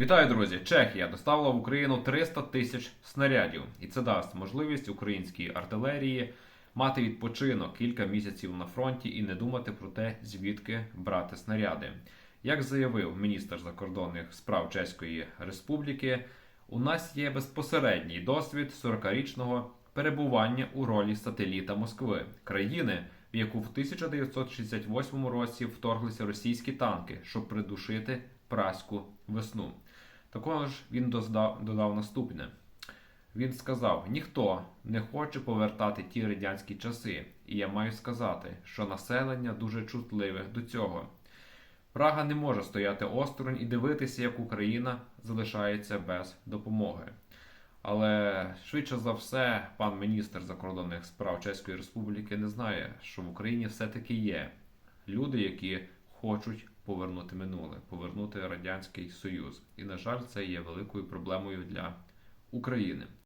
Вітаю, друзі! Чехія доставила в Україну 300 тисяч снарядів, і це дасть можливість українській артилерії мати відпочинок кілька місяців на фронті і не думати про те, звідки брати снаряди. Як заявив міністр закордонних справ Чеської Республіки, у нас є безпосередній досвід 40-річного перебування у ролі сателіта Москви, країни, в яку в 1968 році вторглися російські танки, щоб придушити праську весну. Також він додав наступне. Він сказав: ніхто не хоче повертати ті радянські часи, і я маю сказати, що населення дуже чутливе до цього. Прага не може стояти осторонь і дивитися, як Україна залишається без допомоги. Але швидше за все, пан міністр закордонних справ Чеської Республіки не знає, що в Україні все-таки є люди, які хочуть повернути минуле, повернути Радянський Союз. І, на жаль, це є великою проблемою для України.